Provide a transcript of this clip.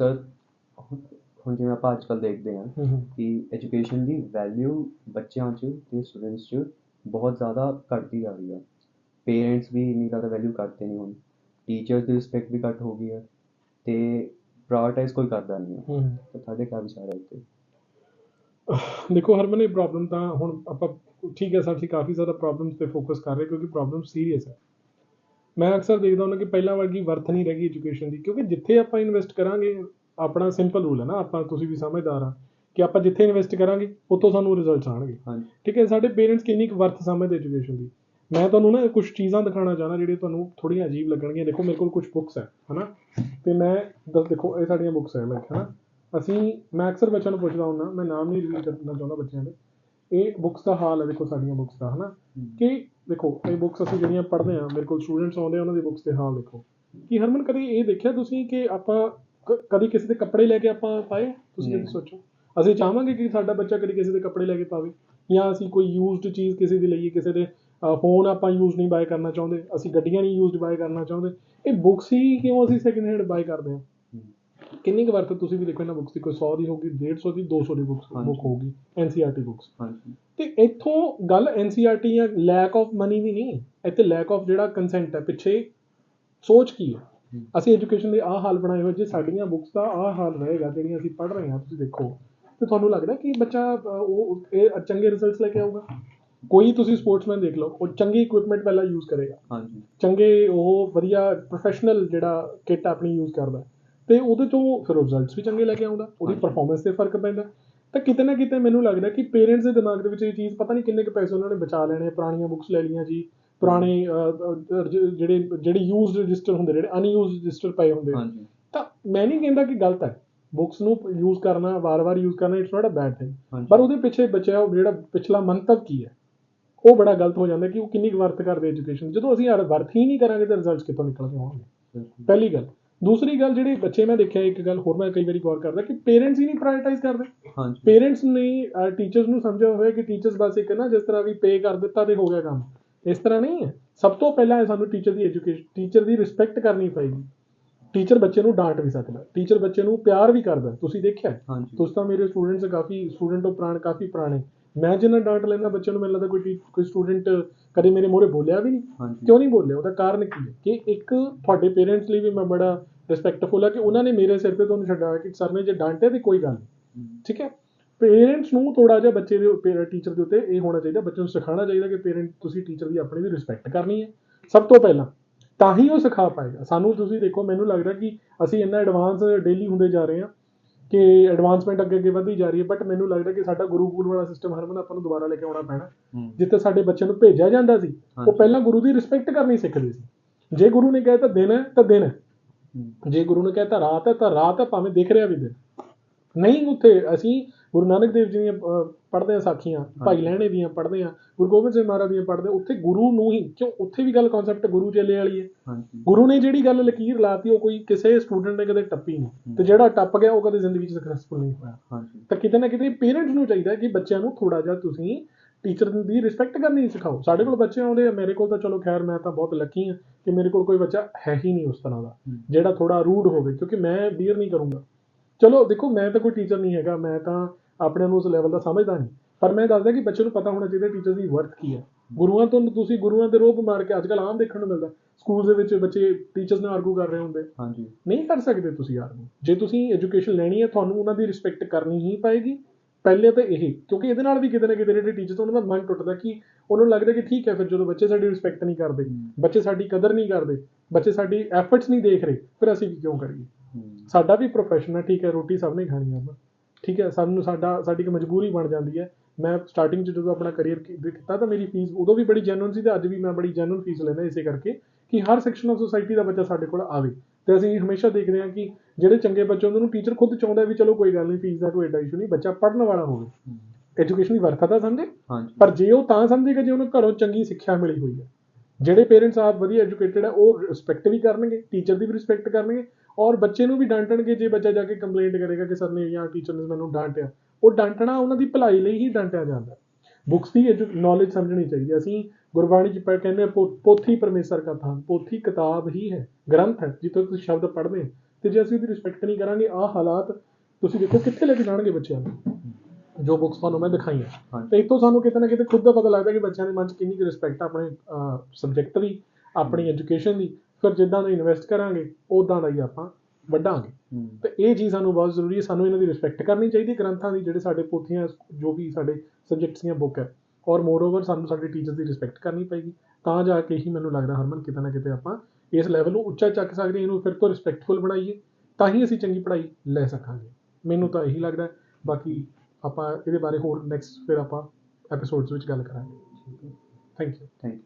Sir ਹੁਣ ਜਿਵੇਂ ਆਪਾਂ ਅੱਜ ਕੱਲ੍ਹ ਦੇਖਦੇ ਹਾਂ ਕਿ ਐਜੂਕੇਸ਼ਨ ਦੀ ਵੈਲਿਊ ਬੱਚਿਆਂ 'ਚ ਤੇ ਸਟੂਡੈਂਟਸ 'ਚ ਬਹੁਤ ਜ਼ਿਆਦਾ ਘਟਦੀ ਜਾ ਰਹੀ ਹੈ ਪੇਰੈਂਟਸ ਵੀ ਇੰਨੀ ਜ਼ਿਆਦਾ ਵੈਲਿਊ ਕਰਦੇ ਨਹੀਂ ਹੁਣ। ਟੀਚਰਸ ਦੀ ਰਿਸਪੈਕਟ ਵੀ ਘੱਟ ਹੋ ਗਈ ਹੈ ਤੇ ਪ੍ਰਾਇੋਰਟਾਈਜ਼ ਕੋਈ ਕਰਦਾ ਨਹੀਂ ਹੈ। ਤਾਂ ਤੁਹਾਡੇ ਕਿਆ ਵਿਚਾਰ ਹੈ ਇੱਥੇ ਦੇਖੋ ਹਰਮਨ ਇਹ ਪ੍ਰੋਬਲਮ ਤਾਂ ਹੁਣ ਆਪਾਂ ਠੀਕ ਹੈ ਸਰ ਅਸੀਂ ਕਾਫੀ ਜ਼ਿਆਦਾ ਪ੍ਰੋਬਲਮਸ ਤੇ ਫੋਕਸ ਕਰ ਰਹੇ ਕਿਉਂਕਿ ਪ੍ਰੋਬਲਮ ਸੀਰੀਅਸ ਹੈ ਮੈਂ ਅਕਸਰ ਦੇਖਦਾ ਹੁੰਦਾ ਕਿ ਪਹਿਲਾਂ ਵਰਗੀ ਵਰਥ ਨਹੀਂ ਰਹੀ ਐਜੂਕੇਸ਼ਨ ਦੀ ਕਿਉਂਕਿ ਜਿੱਥੇ ਆਪਾਂ ਇਨਵੈਸਟ ਕਰਾਂਗੇ ਆਪਣਾ ਸਿੰਪਲ ਰੂਲ ਹੈ ਨਾ ਆਪਾਂ ਤੁਸੀਂ ਵੀ ਸਮਝਦਾਰ ਆ ਕਿ ਆਪਾਂ ਜਿੱਥੇ ਇਨਵੈਸਟ ਕਰਾਂਗੇ ਉੱਥੋਂ ਸਾਨੂੰ ਰਿਜ਼ਲਟਸ ਆਣਗੇ ਠੀਕ ਹੈ ਸਾਡੇ ਪੇਰੈਂਟਸ ਕਿੰਨੀ ਕੁ ਵਰਥ ਸਮਝਦੇ ਐਜੂਕੇਸ਼ਨ ਦੀ। ਮੈਂ ਤੁਹਾਨੂੰ ਨਾ ਕੁਝ ਚੀਜ਼ਾਂ ਦਿਖਾਉਣਾ ਚਾਹਣਾ ਜਿਹੜੀਆਂ ਤੁਹਾਨੂੰ ਥੋੜੀਆਂ ਅਜੀਬ ਲੱਗਣਗੀਆਂ। ਦੇਖੋ ਮੇਰੇ ਕੋਲ ਕੁਝ ਬੁੱਕਸ ਹੈ ਹਨਾ? ਤੇ ਮੈਂ ਦੱਸ ਦੇਖੋ ਇਹ ਸਾਡੀਆਂ ਬੁੱਕਸ ਹੈ ਮੈਂ ਹਨਾ? ਅਸੀਂ ਮੈਂ ਅਕਸਰ ਬੱਚਿਆਂ ਨੂੰ ਪੁੱਛਦਾ ਹੁੰਦਾ ਮੈਂ ਨਾਮ ਨਹੀਂ ਰਿਵੀਲ ਕਰਨਾ ਚਾਹੁੰਦਾ ਬੱਚਿਆਂ ਦੇ। ਇਹ ਬੁੱਕਸ ਦਾ ਹਾਲ ਹੈ ਦੇਖੋ ਸਾਡੀਆਂ ਬੁੱਕਸ ਦਾ ਹਨਾ? ਕਿ ਦੇਖੋ ਇਹ ਬੁੱਕਸ ਅਸੀਂ ਜਿਹੜੀਆਂ ਪੜ੍ਹਦੇ ਆ ਮੇਰੇ ਕੋਲ ਸਟੂਡੈਂਟਸ ਆਉਂਦੇ ਆ ਉਹਨਾਂ ਦੀ ਬੁੱਕਸ ਦੇ ਹਾਲ ਦੇਖੋ। ਕਿ ਹਰਮਨ ਕਦੇ ਇਹ ਦੇਖਿਆ ਤੁਸੀਂ ਕਿ ਆਪਾਂ ਕ- ਕਦੀ ਕਿਸੇ ਦੇ ਕੱਪੜੇ ਲੈ ਕੇ ਆਪਾਂ ਪਾਏ? ਤੁਸੀਂ ਨਹੀਂ। ਕਦੀ ਸੋਚੋ। ਅਸੀਂ ਚਾਹਾਂਗੇ ਕਿ ਸਾਡਾ ਬੱਚਾ ਕਦੀ ਕਿਸੇ ਦੇ ਕੱਪੜੇ ਲੈ ਕੇ ਪਾਵੇ। ਜਾਂ ਅਸੀਂ ਕੋਈ ਯੂਜ਼ਡ ਚੀਜ਼ ਕਿਸੇ ਦੀ ਲਈਏ ਕਿਸੇ ਦੇ ਫੋਨ ਆਪਾਂ ਯੂਜ਼ ਨਹੀਂ ਬਾਏ ਕਰਨਾ ਚਾਹੁੰਦੇ। ਅਸੀਂ ਗੱਡੀਆਂ ਨਹੀਂ ਯੂਜ਼ਡ ਬਾਏ ਕਰਨਾ ਚਾਹੁੰਦੇ। ਇਹ ਬੁੱਕਸ ਹੀ ਕਿਉਂ ਅਸੀਂ ਸੈਕਿੰਡ ਹੈਂਡ ਬਾਏ ਕਰਦੇ ਹਾਂ? ਕਿੰਨੀ ਕੁ ਵਾਰ ਤਾਂ ਤੁਸੀਂ ਵੀ ਦੇਖੋ ਇਹਨਾਂ ਬੁੱਕਸ ਦੀ ਕੋਈ 100 ਦੀ ਹੋਊਗੀ 150 ਦੀ 200 ਦੀ ਬੁੱਕਸ ਹਾਂਜੀ। ਬੁੱਕ ਹੋਊਗੀ ਐਨਸੀਆਰਟੀ ਬੁੱਕਸ ਹਾਂਜੀ। ਤੇ ਇੱਥੋਂ ਗੱਲ ਐਨਸੀਆਰਟੀ ਜਾਂ ਲੈਕ ਆਫ ਮਨੀ ਦੀ ਨਹੀਂ ਇੱਥੇ ਲੈਕ ਆਫ ਜਿਹੜਾ ਕੰਸੈਂਟ ਹੈ ਪਿੱਛੇ ਸੋਚ ਕੀ ਹੈ। ਅਸੀਂ ਐਜੂਕੇਸ਼ਨ ਦੇ ਆਹ ਹਾਲ ਬਣਾਏ ਹੋਏ ਜੇ ਸਾਡੀਆਂ ਬੁੱਕਸ ਦਾ ਆਹ ਹਾਲ ਰਹੇਗਾ ਜਿਹੜੀਆਂ ਅਸੀਂ ਪੜ੍ਹ ਰਹੇ ਹਾਂ ਤੁਸੀਂ ਦੇਖੋ ਤੇ ਤੁਹਾਨੂੰ ਲੱਗਦਾ ਕਿ ਬੱਚਾ ਉਹ ਇਹ ਚੰਗੇ ਰਿਜ਼ਲਟਸ ਲੈ ਕੇ ਆਊਗਾ? ਕੋਈ ਤੁਸੀਂ ਸਪੋਰਟਸਮੈਨ ਦੇਖ ਲਓ ਉਹ ਚੰਗੀ ਇਕਵਿਪਮੈਂਟ ਪਹਿਲਾਂ ਯੂਜ਼ ਕਰੇਗਾ। ਹਾਂਜੀ। ਚੰਗੇ ਉਹ ਵਧੀਆ ਪ੍ਰੋਫੈਸ਼ਨਲ ਜਿਹੜਾ ਕਿੱਟ ਆਪਣੀ ਯੂਜ਼ ਕਰਦਾ। ਤੇ ਉਹਦੇ ਤੋਂ ਫਿਰ ਰਿਜ਼ਲਟਸ ਵੀ ਚੰਗੇ ਲੈ ਕੇ ਆਉਂਦਾ ਉਹਦੀ। ਪਰਫਾਰਮੈਂਸ ਤੇ ਫ਼ਰਕ ਪੈਂਦਾ। ਤਾਂ ਕਿਤੇ ਨਾ ਕਿਤੇ ਮੈਨੂੰ ਲੱਗਦਾ ਕਿ ਪੇਰੈਂਟਸ ਦੇ ਦਿਮਾਗ ਦੇ ਵਿੱਚ ਇਹ ਚੀਜ਼ ਪਤਾ ਨਹੀਂ ਕਿੰਨੇ ਕੁ ਪੈਸੇ ਉਹਨਾਂ ਨੇ ਬਚਾ ਲੈਣੇ ਪੁਰਾਣੀਆਂ ਬੁੱਕਸ ਲੈ ਲਈਆਂ ਜੀ। ਪੁਰਾਣੇ ਜਿਹੜੇ ਜਿਹੜੇ ਯੂਜ਼ਡ ਰਜਿਸਟਰ ਹੁੰਦੇ ਜਿਹੜੇ ਅਨਯੂਜ਼ਡ ਰਜਿਸਟਰ ਪਏ ਹੁੰਦੇ ਹਾਂਜੀ। ਤਾਂ ਮੈਂ ਨਹੀਂ ਕਹਿੰਦਾ ਕਿ ਗਲਤ ਹੈ। ਬੁੱਕਸ ਨੂੰ ਯੂਜ਼ ਕਰਨਾ ਵਾਰ-ਵਾਰ ਯੂਜ਼ ਕਰਨਾ it's not a bad thing ਪਰ ਉਹਦੇ ਪਿੱਛੇ ਬਚਿਆ ਉਹ ਜਿਹੜਾ ਪਿਛਲਾ ਮੰਤਵ ਕੀ ਹੈ? ਉਹ ਬੜਾ ਗਲਤ ਹੋ ਜਾਂਦਾ ਕਿ ਉਹ ਕਿੰਨੀ ਵਰਤ ਕਰਦੇ ਐਜੂਕੇਸ਼ਨ ਜਦੋਂ ਅਸੀਂ ਯਾਰ ਵਰਤ ਹੀ ਨਹੀਂ ਕਰਾਂਗੇ ਤਾਂ ਰਿਜ਼ਲਟਸ ਕਿੱਥੋਂ ਨਿਕਲ ਕੇ ਆਉਣਗੇ ਬਿਲਕੁਲ। ਪਹਿਲੀ ਗੱਲ। ਦੂਸਰੀ ਗੱਲ ਜਿਹੜੇ ਬੱਚੇ ਮੈਂ ਦੇਖਿਆ ਇੱਕ ਗੱਲ ਹੋਰ ਮੈਂ ਕਈ ਵਾਰੀ ਗੌਰ ਕਰਦਾ ਕਿ ਪੇਰੈਂਟਸ ਹੀ ਨਹੀਂ ਪ੍ਰਾਇੋਰਟਾਈਜ਼ ਕਰਦੇ। ਹਾਂਜੀ। ਪੇਰੈਂਟਸ ਨੇ ਟੀਚਰਸ ਨੂੰ ਸਮਝਿਆ ਹੋਇਆ ਕਿ ਟੀਚਰਸ ਬਸ ਇੱਕ ਨਾ ਜਿਸ ਤਰ੍ਹਾਂ ਵੀ ਪੇ ਕਰ ਦਿੱਤਾ ਤੇ ਹੋ ਗਿਆ ਕੰਮ। ਇਸ ਤਰ੍ਹਾਂ ਨਹੀਂ ਹੈ। ਸਭ ਤੋਂ ਪਹਿਲਾਂ ਸਾਨੂੰ ਟੀਚਰ ਦੀ ਐਜੂਕੇਸ਼ਨ ਟੀਚਰ ਦੀ ਰਿਸਪੈਕਟ ਕਰਨੀ ਪਏਗੀ। ਟੀਚਰ ਬੱਚੇ ਨੂੰ ਡਾਂਟ ਵੀ ਸਕਦਾ ਟੀਚਰ ਬੱਚੇ ਨੂੰ ਪਿਆਰ ਵੀ ਕਰਦਾ ਤੁਸੀਂ ਦੇਖਿਆ ਤੁਸੀਂ ਤਾਂ ਮੇਰੇ ਸਟੂਡੈਂਟਸ ਕਾਫੀ ਸਟੂਡੈਂਟ ਤੋਂ ਪੁਰਾਣੇ ਕਾਫੀ ਪੁਰਾਣੇ। ਮੈਂ ਜਿੰਨਾ ਡਾਂਟ ਲੈਂਦਾ ਬੱਚੇ ਨੂੰ ਮੈਨੂੰ ਲੱਗਦਾ ਕੋਈ ਕੋਈ ਸਟੂਡੈਂਟ ਕਦੇ ਮੇਰੇ ਮੂਹਰੇ ਬੋਲਿਆ ਵੀ ਨਹੀਂ। ਕਿਉਂ ਨਹੀਂ ਬੋਲਿਆ? ਉਹਦਾ ਕਾਰਨ ਕੀ ਹੈ? ਕਿ ਇੱਕ ਤੁਹਾਡੇ ਪੇਰੈਂਟਸ ਲਈ ਵੀ ਮੈਂ ਬੜਾ ਰਿਸਪੈਕਟਫੁਲ ਹੈ ਕਿ ਉਹਨਾਂ ਨੇ ਮੇਰੇ ਸਿਰ ਤੇ ਤੁਹਾਨੂੰ ਛੱਡਿਆ ਕਿ ਸਰ ਨੇ ਜੇ ਡਾਂਟਿਆ ਤੇ ਕੋਈ ਗੱਲ ਠੀਕ ਹੈ? ਪੇਰੈਂਟਸ ਨੂੰ ਥੋੜਾ ਜਿਹਾ ਬੱਚੇ ਦੇ ਟੀਚਰ ਦੇ ਉੱਤੇ ਇਹ ਹੋਣਾ ਚਾਹੀਦਾ ਬੱਚੇ ਨੂੰ ਸਿਖਾਉਣਾ ਚਾਹੀਦਾ ਕਿ ਪੇਰੈਂਟ ਤੁਸੀਂ ਟੀਚਰ ਦੀ ਆਪਣੀ ਵੀ ਰਿਸਪੈਕਟ ਕਰਨੀ ਹੈ। ਸਭ ਤੋਂ ਪਹਿਲਾਂ ਤਾਂ ਹੀ ਉਹ ਸਿਖਾ ਪਾਏਗਾ। ਸਾਨੂੰ ਤੁਸੀਂ ਦੇਖੋ ਮੈਨੂੰ ਲੱਗਦਾ ਕਿ ਅਸੀਂ ਇੰਨਾ ਐਡਵਾਂਸ ਡੇਲੀ ਹੁੰਦੇ ਜਾ ਰਹੇ ਹਾਂ ਕਿ ਐਡਵਾਂਸਮੈਂਟ ਅੱਗੇ ਅੱਗੇ ਵਧਦੀ ਜਾ ਰਹੀ ਹੈ ਬਟ ਮੈਨੂੰ ਲੱਗਦਾ ਕਿ ਸਾਡਾ ਗੁਰੂਕੁਲ ਵਾਲਾ ਸਿਸਟਮ ਹਰਮਨ ਆਪਾਂ ਨੂੰ ਦੁਬਾਰਾ ਲੈ ਕੇ ਆਉਣਾ ਪੈਣਾ। ਜਿੱਥੇ ਸਾਡੇ ਬੱਚਿਆਂ ਨੂੰ ਭੇਜਿਆ ਜਾਂਦਾ ਸੀ ਉਹ। ਪਹਿਲਾਂ ਗੁਰੂ ਦੀ ਰਿਸਪੈਕਟ ਕਰਨੀ ਸਿੱਖਦੇ ਸੀ। ਜੇ ਗੁਰੂ ਨੇ ਕਹਿਤਾ ਦਿਨ ਹੈ ਤਾਂ ਦਿਨ ਹੈ। ਜੇ ਗੁਰੂ ਨੇ ਕਹਿਤਾ ਰਾਤ ਹੈ ਤਾਂ ਰਾਤ ਹੈ ਭਾਵੇਂ ਦਿਖ ਰਿਹਾ ਵੀ ਦਿਨ। ਨਹੀਂ ਉੱਥੇ ਅਸੀਂ ਗੁਰੂ ਨਾਨਕ ਦੇਵ ਜੀ ਦੀਆਂ ਪੜ੍ਹਦੇ ਆ ਸਾਖੀਆਂ ਭਾਈ। ਲਹਿਣੇ ਦੀਆਂ ਪੜ੍ਹਦੇ ਆ ਗੁਰੂ ਗੋਬਿੰਦ ਸਿੰਘ ਮਹਾਰਾਜ ਦੀਆਂ ਪੜ੍ਹਦੇ ਉੱਥੇ ਗੁਰੂ ਨੂੰ ਹੀ ਕਿਉਂ ਉੱਥੇ ਵੀ ਗੱਲ ਕਨਸੈਪਟ ਗੁਰੂ ਚੇਲੇ ਵਾਲੀ ਹੈ। ਗੁਰੂ ਨੇ ਜਿਹੜੀ ਗੱਲ ਲਕੀਰ ਲਾਤੀ ਉਹ ਕੋਈ ਕਿਸੇ ਸਟੂਡੈਂਟ ਨੇ ਕਦੇ ਟੱਪੀ ਨਹੀਂ। ਤੇ ਜਿਹੜਾ ਟੱਪ ਗਿਆ ਉਹ ਕਦੇ ਜ਼ਿੰਦਗੀ 'ਚ ਸਕਸੈਸਫੁਲ ਨਹੀਂ ਹੋਇਆ। ਹਾਂਜੀ। ਤਾਂ ਕਿਤੇ ਨਾ ਕਿਤੇ ਪੇਰੈਂਟਸ ਨੂੰ ਚਾਹੀਦਾ ਕਿ ਬੱਚਿਆਂ ਨੂੰ ਥੋੜਾ ਜਿਹਾ ਤੁਸੀਂ ਟੀਚਰ ਦੀ ਰਿਸਪੈਕਟ ਕਰਨੀ ਸਿਖਾਓ। ਸਾਡੇ ਕੋਲ ਬੱਚੇ ਆਉਂਦੇ ਆ ਮੇਰੇ ਕੋਲ ਤਾਂ ਚਲੋ ਖੈਰ ਮੈਂ ਤਾਂ ਬਹੁਤ ਲੱਕੀ ਹਾਂ ਕਿ ਮੇਰੇ ਕੋਲ ਕੋਈ ਬੱਚਾ ਹੈ ਹੀ ਨਹੀਂ ਉਸ ਤਰ੍ਹਾਂ ਦਾ ਜਿਹੜਾ ਥੋੜਾ ਰੂਡ ਹੋਵੇ ਕਿਉਂਕਿ ਮੈਂ ਬੀਅਰ ਨਹੀਂ ਕਰੂੰਗਾ। ਚਲੋ ਦੇਖੋ ਮੈਂ ਤਾਂ ਕੋਈ ਟੀਚਰ ਨਹੀਂ ਹੈਗਾ ਮੈਂ ਤਾਂ ਆਪਣੇ ਨੂੰ ਉਸ ਲੈਵਲ ਦਾ ਸਮਝਦਾ ਨਹੀਂ। ਪਰ ਮੈਂ ਦੱਸਦਾ ਕਿ ਬੱਚੇ ਨੂੰ ਪਤਾ ਹੋਣਾ ਚਾਹੀਦਾ ਟੀਚਰ ਦੀ ਵਰਥ ਕੀ ਹੈ। ਗੁਰੂਆਂ ਤੋਂ ਤੁਸੀਂ ਗੁਰੂਆਂ ਦੇ ਰੋਪ ਮਾਰ ਕੇ ਅੱਜਕੱਲ ਆਮ ਦੇਖਣ ਨੂੰ ਮਿਲਦਾ। ਸਕੂਲ ਦੇ ਵਿੱਚ ਬੱਚੇ ਟੀਚਰਸ ਨਾਲ ਆਰਗੂ ਕਰ ਰਹੇ ਹੁੰਦੇ। ਹਾਂਜੀ। ਨਹੀਂ ਕਰ ਸਕਦੇ ਤੁਸੀਂ ਆਰਗੂ ਜੇ ਤੁਸੀਂ ਐਜੂਕੇਸ਼ਨ ਲੈਣੀ ਹੈ ਤੁਹਾਨੂੰ ਉਹਨਾਂ ਦੀ ਰਿਸਪੈਕਟ ਕਰਨੀ ਹੀ ਪਏਗੀ। ਪਹਿਲੇ ਤਾਂ ਇਹ ਕਿਉਂਕਿ ਇਹਦੇ ਨਾਲ ਵੀ ਕਿਤੇ ਨਾ ਕਿਤੇ ਜਿਹੜੇ ਟੀਚਰਸ ਉਹਨਾਂ ਦਾ ਮਨ ਟੁੱਟਦਾ ਕਿ ਉਹਨਾਂ ਨੂੰ ਲੱਗਦਾ ਕਿ ਠੀਕ ਹੈ ਫਿਰ ਜਦੋਂ ਬੱਚੇ ਸਾਡੀ ਰਿਸਪੈਕਟ ਨਹੀਂ ਕਰਦੇ ਬੱਚੇ ਸਾਡੀ ਕਦਰ ਨਹੀਂ ਕਰਦੇ ਬੱਚੇ ਸਾਡੀ ਐਫਰਟਸ ਨਹੀਂ ਦੇਖ ਰਹੇ ਫਿਰ ਅਸੀਂ ਵੀ ਕਿਉਂ ਕਰੀਏ? ਸਾਡਾ ਵੀ ਪ੍ਰੋਫੈਸ਼ਨ ਹੈ ਠੀਕ ਹੈ ਰੋਟੀ ਸਭ ਨੇ ਖਾਣੀ ਆ ਠੀਕ ਹੈ ਸਾਨੂੰ ਸਾਡਾ ਸਾਡੀ ਇੱਕ ਮਜਬੂਰੀ ਬਣ ਜਾਂਦੀ ਹੈ। ਮੈਂ ਸਟਾਰਟਿੰਗ 'ਚ ਜਦੋਂ ਆਪਣਾ ਕਰੀਅਰ ਕੀਤਾ ਤਾਂ ਮੇਰੀ ਫੀਸ ਉਦੋਂ ਵੀ ਬੜੀ ਜੈਨੂਇਨ ਸੀ ਤੇ ਅੱਜ ਵੀ ਮੈਂ ਬੜੀ ਜੈਨੂਇਨ ਫੀਸ ਲੈਂਦਾ ਇਸੇ ਕਰਕੇ ਕਿ ਹਰ ਸੈਕਸ਼ਨ ਆਫ ਸੋਸਾਇਟੀ ਦਾ ਬੱਚਾ ਸਾਡੇ ਕੋਲ ਆਵੇ। ਤੇ ਅਸੀਂ ਹਮੇਸ਼ਾ ਦੇਖਦੇ ਹਾਂ ਕਿ ਜਿਹੜੇ ਚੰਗੇ ਬੱਚੇ ਹੁੰਦੇ ਨੂੰ ਟੀਚਰ ਖੁਦ ਚਾਹੁੰਦਾ ਵੀ ਚਲੋ ਕੋਈ ਗੱਲ ਨਹੀਂ ਫੀਸ ਦਾ ਕੋਈ ਐਡਾ ਇਸ਼ੂ ਨਹੀਂ ਬੱਚਾ ਪੜ੍ਹਨ ਵਾਲਾ ਹੋਵੇ। ਐਜੂਕੇਸ਼ਨ ਦੀ ਵਰਥਾ ਸਮਝੇ? ਹਾਂਜੀ। ਪਰ ਜੇ ਉਹ ਤਾਂ ਸਮਝੇਗਾ ਜੇ ਉਹਨੂੰ ਘਰੋਂ ਚੰਗੀ ਸਿੱਖਿਆ ਮਿਲੀ ਹੋਈ ਹੈ। ਜਿਹੜੇ ਪੇਰੈਂਟਸ ਆਪ ਵਧੀਆ ਐਜੂਕੇਟਡ ਹੈ ਉਹ ਰਿਸਪੈਕਟ ਵੀ ਕਰਨਗੇ ਟੀਚਰ ਦੀ ਵੀ ਰਿਸਪੈਕਟ ਕਰਨਗੇ ਔਰ ਬੱਚੇ ਨੂੰ ਵੀ ਡਾਂਟਣਗੇ ਜੇ ਬੱਚਾ ਜਾ ਕੇ ਕੰਪਲੇਂਟ ਕਰੇਗਾ ਕਿ ਸਰ ਨੇ ਜਾਂ ਟੀਚਰ ਨੇ ਮੈਨੂੰ ਡਾਂਟਿਆ। ਉਹ ਡਾਂਟਣਾ ਉਹਨਾਂ ਦੀ ਭਲਾਈ ਲਈ ਹੀ ਡਾਂਟਿਆ ਜਾਂਦਾ। ਬੁੱਕਸ ਦੀ ਨੌਲੇਜ ਸਮਝਣੀ ਚਾਹੀਦੀ ਹੈ। ਅਸੀਂ ਗੁਰਬਾਣੀ ਚ ਪੜ੍ਹ ਕਹਿੰਦੇ ਪੋਥੀ ਪਰਮੇਸ਼ਰ ਦਾ ਥਾਨ। ਪੋਥੀ ਕਿਤਾਬ ਹੀ ਹੈ ਗ੍ਰੰਥ ਹੈ ਜਿੱਥੋਂ ਤੁਸੀਂ ਸ਼ਬਦ ਪੜ੍ਹਦੇ ਹੋ। ਤੇ ਜੇ ਅਸੀਂ ਉਹਦੀ ਰਿਸਪੈਕਟ ਨਹੀਂ ਕਰਾਂਗੇ ਆਹ ਹਾਲਾਤ ਤੁਸੀਂ ਦੇਖੋ ਕਿੱਥੇ ਲੈ ਕੇ ਜਾਣਗੇ ਬੱਚਿਆਂ ਨੂੰ? ਜੋ ਬੁੱਕਸ ਤੁਹਾਨੂੰ ਮੈਂ ਦਿਖਾਈਆਂ। ਤੇ ਇਤੋਂ ਸਾਨੂੰ ਕਿਤੇ ਨਾ ਕਿਤੇ ਖੁਦ ਦਾ ਪਤਾ ਲੱਗਦਾ ਕਿ ਬੱਚਿਆਂ ਦੇ ਮਨ 'ਚ ਕਿੰਨੀ ਕੁ ਰਿਸਪੈਕਟ ਆਪਣੇ ਸਬਜੈਕਟ ਦੀ ਆਪਣੀ ਐਜੂਕੇਸ਼ਨ ਦੀ। ਫਿਰ ਜਿੱਦਾਂ ਦਾ ਇਨਵੈਸਟ ਕਰਾਂਗੇ ਉਦਾਂ ਦਾ ਹੀ ਆਪਾਂ ਵੱਡਾਂਗੇ ਤੇ ਇਹ ਚੀਜ਼ ਸਾਨੂੰ ਬਹੁਤ ਜ਼ਰੂਰੀ ਹੈ ਸਾਨੂੰ ਇਹਨਾਂ ਦੀ ਰਿਸਪੈਕਟ ਕਰਨੀ ਚਾਹੀਦੀ ਹੈ ਗ੍ਰੰਥਾਂ ਦੀ ਜਿਹੜੇ ਸਾਡੇ ਪੋਥੀਆਂ ਜੋ ਵੀ ਸਾਡੇ ਸਬਜੈਕਟਸ ਦੀਆਂ ਬੁੱਕ ਹੈ। ਔਰ ਮੋਰਓਵਰ ਸਾਨੂੰ ਸਾਡੇ ਟੀਚਰਸ ਦੀ ਰਿਸਪੈਕਟ ਕਰਨੀ ਪਏਗੀ। ਤਾਂ ਜਾ ਕੇ ਹੀ ਮੈਨੂੰ ਲੱਗਦਾ ਹਰਮਨ ਕਿਤੇ ਨਾ ਕਿਤੇ ਆਪਾਂ ਇਸ ਲੈਵਲ ਨੂੰ ਉੱਚਾ ਚੱਕ ਸਕਦੇ ਹਾਂ ਇਹਨੂੰ ਫਿਰ ਤੋਂ ਰਿਸਪੈਕਟਫੁਲ ਬਣਾਈਏ। ਤਾਂ ਹੀ ਅਸੀਂ ਚੰਗੀ ਪੜ੍ਹਾਈ ਲੈ ਸਕਾਂਗੇ। ਮੈਨੂੰ ਤਾਂ ਇਹੀ ਲੱਗਦਾ। ਬਾਕੀ ਆਪਾਂ ਇਹਦੇ ਬਾਰੇ ਹੋਰ ਨੈਕਸਟ ਫਿਰ ਆਪਾਂ ਐਪੀਸੋਡਸ ਵਿੱਚ ਗੱਲ ਕਰਾਂਗੇ। ਠੀਕ ਹੈ। Thank you thank you